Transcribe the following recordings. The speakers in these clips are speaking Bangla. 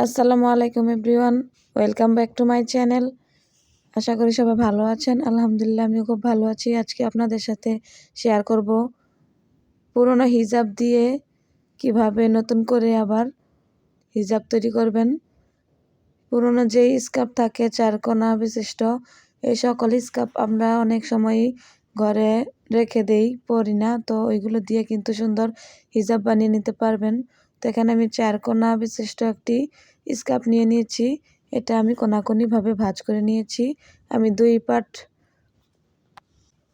আসসালামু আলাইকুম everyone, welcome back to my channel. আশা করি সবাই ভালো আছেন। আলহামদুলিল্লাহ, আমিও খুব ভালো আছি। আজকে আপনাদের সাথে শেয়ার করব পুরনো হিজাব দিয়ে কীভাবে নতুন করে আবার হিজাব তৈরি করবেন। পুরনো যেই স্কার্ফ থাকে, চারকোনা বিশিষ্ট, এই সকল স্কার্ফ আমরা অনেক সময়ই ঘরে রেখে দেই, পরি না, তো ওইগুলো দিয়ে কিন্তু সুন্দর হিজাব বানিয়ে নিতে পারবেন। তো এখানে আমি চার কোনা বিশিষ্ট একটি স্কার্ফ নিয়ে নিয়েছি। এটা আমি কোনাকুনিভাবে ভাজ করে নিয়েছি। আমি দুই পার্ট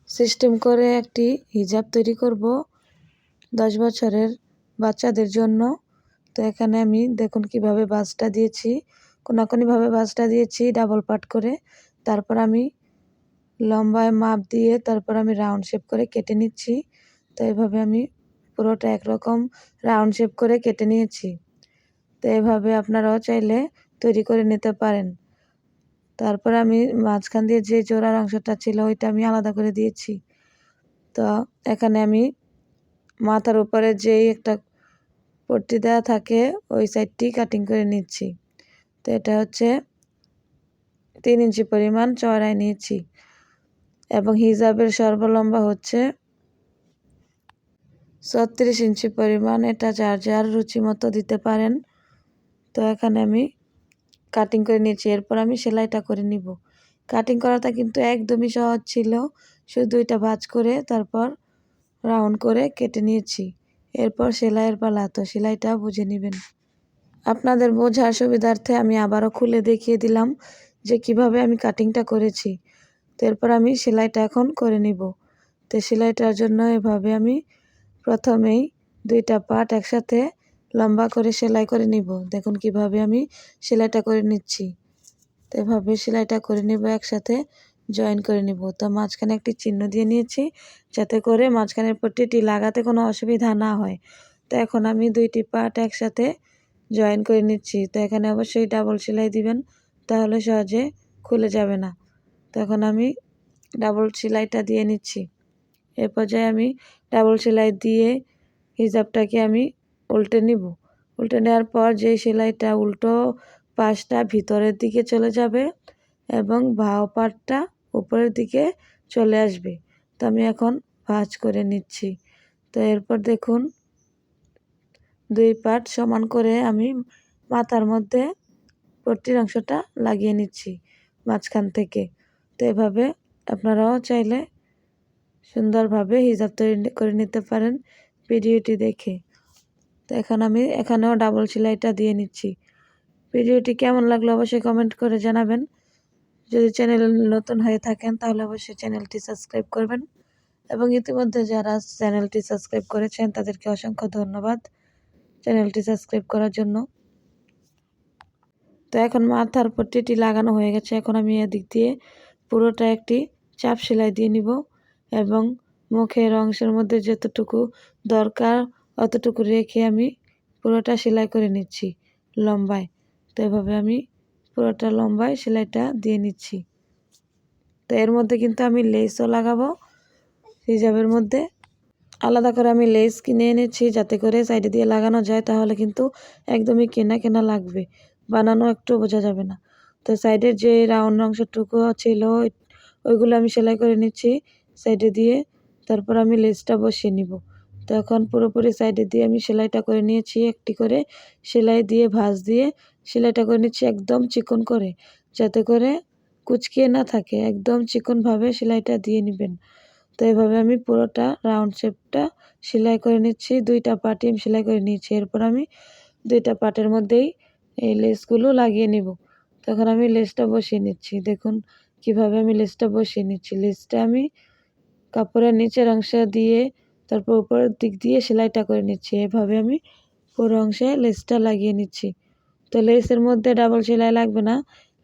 সিস্টেম করে একটি হিজাব তৈরি করব দশ বছরের বাচ্চাদের জন্য। তো এখানে আমি দেখুন কীভাবে বাসটা দিয়েছি। কোনাকুনিভাবে বাসটা দিয়েছি ডাবল পার্ট করে। তারপর আমি লম্বায় মাপ দিয়ে তারপর আমি রাউন্ড শেপ করে কেটে নিচ্ছি। তো এভাবে আমি পুরোটা একরকম রাউন্ড শেপ করে কেটে নিয়েছি। তো এভাবে আপনারাও চাইলে তৈরি করে নিতে পারেন। তারপর আমি মাঝখান দিয়ে যে জোড়ার অংশটা ছিল ওইটা আমি আলাদা করে দিয়েছি। তো এখানে আমি মাথার উপরে যেই একটা পট্টি দেওয়া থাকে, ওই সাইডটি কাটিং করে নিচ্ছি। তো এটা হচ্ছে তিন ইঞ্চি পরিমাণ চড়াই নিয়েছি। এবং হিজাবের সর্বলম্বা হচ্ছে ছত্রিশ ইঞ্চি পরিমাণ এটা যার যার রুচি মতো দিতে পারেন। তো এখানে আমি কাটিং করে নিয়েছি। এরপর আমি সেলাইটা করে নিব। কাটিং করাটা কিন্তু একদমই সহজ ছিল। শুধু এটা ভাজ করে তারপর রাউন্ড করে কেটে নিয়েছি। এরপর সেলাইয়ের পালা। তো সেলাইটা বুঝে নেবেন। আপনাদের বোঝার সুবিধার্থে আমি আবারও খুলে দেখিয়ে দিলাম যে কীভাবে আমি কাটিংটা করেছি। তো এরপর আমি সেলাইটা এখন করে নিব। তো সেলাইটার জন্য এভাবে আমি প্রথমেই দুইটা পার্ট একসাথে লম্বা করে সেলাই করে নিব। দেখুন কীভাবে আমি সেলাইটা করে নিচ্ছি। তো এভাবে সেলাইটা করে নিব, একসাথে জয়েন করে নিব। তো মাঝখানে একটি চিহ্ন দিয়ে নিয়েছি যাতে করে মাঝখানের পট্টিটি লাগাতে কোনো অসুবিধা না হয়। তো এখন আমি দুইটি পার্ট একসাথে জয়েন করে নিচ্ছি। তো এখানে অবশ্যই ডাবল সেলাই দিবেন, তাহলে সহজে খুলে যাবে না। তখন আমি ডাবল সেলাইটা দিয়ে নিচ্ছি। এ পর্যায়ে আমি ডাবল সেলাই দিয়ে হিজাবটাকে আমি উল্টে নিব। উল্টে নেওয়ার পর যেই সেলাইটা উল্টো পাশটা ভিতরের দিকে চলে যাবে এবং ভাও পাটটা উপরের দিকে চলে আসবে। তো আমি এখন ভাজ করে নিচ্ছি। তো এরপর দেখুন, দুই পাট সমান করে আমি মাথার মধ্যে পট্টির অংশটা লাগিয়ে নিচ্ছি মাঝখান থেকে। তো এভাবে আপনারাও চাইলে সুন্দরভাবে হিজাব তৈরি করে নিতে পারেন ভিডিওটি দেখে। তো এখন আমি, এখানেও ডাবল সেলাইটা দিয়ে নিচ্ছি। ভিডিওটি কেমন লাগল অবশ্যই কমেন্ট করে জানাবেন। যদি চ্যানেল নতুন হয়ে থাকেন তাহলে অবশ্যই চ্যানেলটি সাবস্ক্রাইব করবেন। এবং ইতিমধ্যে যারা চ্যানেলটি সাবস্ক্রাইব করেছেন তাদেরকে অসংখ্য ধন্যবাদ চ্যানেলটি সাবস্ক্রাইব করার জন্য। তো এখন মাথার পট্টিটি লাগানো হয়ে গেছে। এখন আমি এদিক দিয়ে পুরোটা একটি চাপ সেলাই দিয়ে নিব। এবং মুখের অংশের মধ্যে যতটুকু দরকার অতটুকু রেখে আমি পুরোটা সেলাই করে নিচ্ছি লম্বায়। তো এভাবে আমি পুরোটা লম্বায় সেলাইটা দিয়ে নিচ্ছি। তো এর মধ্যে কিন্তু আমি লেসও লাগাবো, হিজাবের মধ্যে। আলাদা করে আমি লেস কিনে এনেছি যাতে করে সাইডে দিয়ে লাগানো যায়, তাহলে কিন্তু একদমই কেনা কেনা লাগবে। বানানো একটু বোঝা যাবে না। তো সাইডের যে রাউন্ড অংশটুকু ছিল, ওইগুলো আমি সেলাই করে নিচ্ছি। সাইডে দিয়ে তারপর আমি লেসটা বসিয়ে নিব। তো এখন পুরোপুরি সাইডে দিয়ে আমি সেলাইটা করে নিয়েছি, একটি করে সেলাই দিয়ে, ভাঁজ দিয়ে সেলাইটা করে নিচ্ছি একদম চিকন করে, যাতে করে কুচকিয়ে না থাকে, একদম চিকনভাবে সেলাইটা দিয়ে নেবেন। তো এভাবে আমি পুরোটা রাউন্ড শেপটা সেলাই করে নিচ্ছি, দুইটা পার্টি আমি সেলাই করে নিয়েছি। এরপর আমি দুইটা পার্টের মধ্যেই এই লেসগুলো লাগিয়ে নিব। তখন আমি লেসটা বসিয়ে নিচ্ছি, দেখুন কীভাবে আমি লেসটা বসিয়ে নিচ্ছি। লেসটা আমি কাপড়ের নিচের অংশ দিয়ে, তারপর উপরের দিক দিয়ে সেলাইটা করে নিচ্ছি। এভাবে আমি পুরো অংশে লেসটা লাগিয়ে নিচ্ছি। তো লেসের মধ্যে ডাবল সেলাই লাগবে না।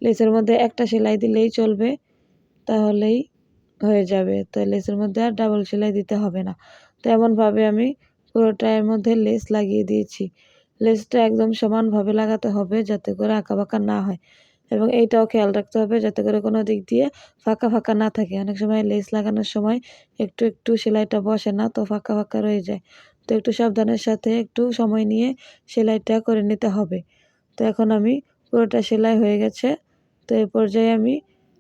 লেসের মধ্যে একটা সেলাই দিলেই চলবে, তাহলেই হয়ে যাবে। তো লেসের মধ্যে আর ডাবল সেলাই দিতে হবে না। তো এমনভাবে আমি পুরোটার মধ্যে লেস লাগিয়ে দিয়েছি। লেসটা একদম সমানভাবে লাগাতে হবে যাতে করে আঁকা বাঁকা না হয়। এবং এইটাও খেয়াল রাখতে হবে যাতে করে কোনো দিক দিয়ে ফাঁকা ফাঁকা না থাকে। অনেক সময় লেস লাগানোর সময় একটু একটু সেলাইটা বসে না, তো ফাঁকা ফাঁকা রয়ে যায়। তো একটু সাবধানের সাথে একটু সময় নিয়ে সেলাইটা করে নিতে হবে। তো এখন আমি পুরোটা সেলাই হয়ে গেছে। তো এই পর্যায়ে আমি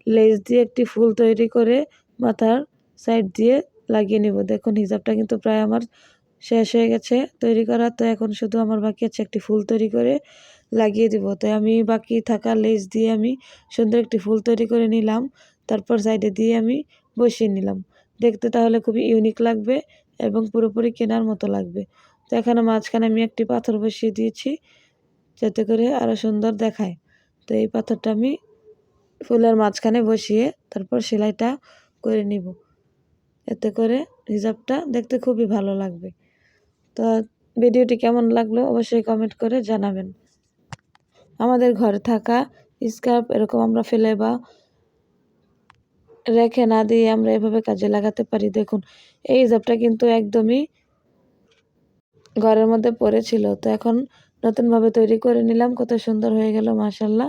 লেস দিয়ে একটি ফুল তৈরি করে মাথার সাইড দিয়ে লাগিয়ে নিব। দেখুন, হিজাবটা কিন্তু প্রায় আমার শেষ হয়ে গেছে তৈরি করা। তো এখন শুধু আমার বাকি আছে একটি ফুল তৈরি করে লাগিয়ে দিব। তো আমি বাকি থাকা লেস দিয়ে আমি সুন্দর একটি ফুল তৈরি করে নিলাম। তারপর সাইডে দিয়ে আমি বসিয়ে নিলাম। দেখতে তাহলে খুবই ইউনিক লাগবে এবং পুরোপুরি কেনার মতো লাগবে। তো এখানে মাঝখানে আমি একটি পাথর বসিয়ে দিয়েছি যাতে করে আরও সুন্দর দেখায়। তো এই পাথরটা আমি ফুলের মাঝখানে বসিয়ে তারপর সেলাইটা করে নিব। এতে করে হিজাবটা দেখতে খুবই ভালো লাগবে। তো ভিডিওটি কেমন লাগল অবশ্যই কমেন্ট করে জানাবেন। আমাদের ঘরে থাকা স্কার্ফ এরকম আমরা ফেলে বা রেখে না দিয়ে আমরা এভাবে কাজে লাগাতে পারি। দেখুন, এই হিজাবটা কিন্তু একদমই ঘরের মধ্যে পড়েছিল। তো এখন নতুনভাবে তৈরি করে নিলাম, কত সুন্দর হয়ে গেল মাশাল্লাহ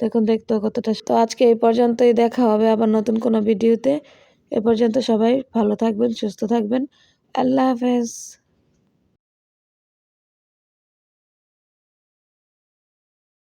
দেখুন, দেখতেও কতটা তো আজকে এই পর্যন্তই দেখা হবে আবার নতুন কোনো ভিডিওতে। এ পর্যন্ত সবাই ভালো থাকবেন, সুস্থ থাকবেন। আল্লাহ হাফেজ।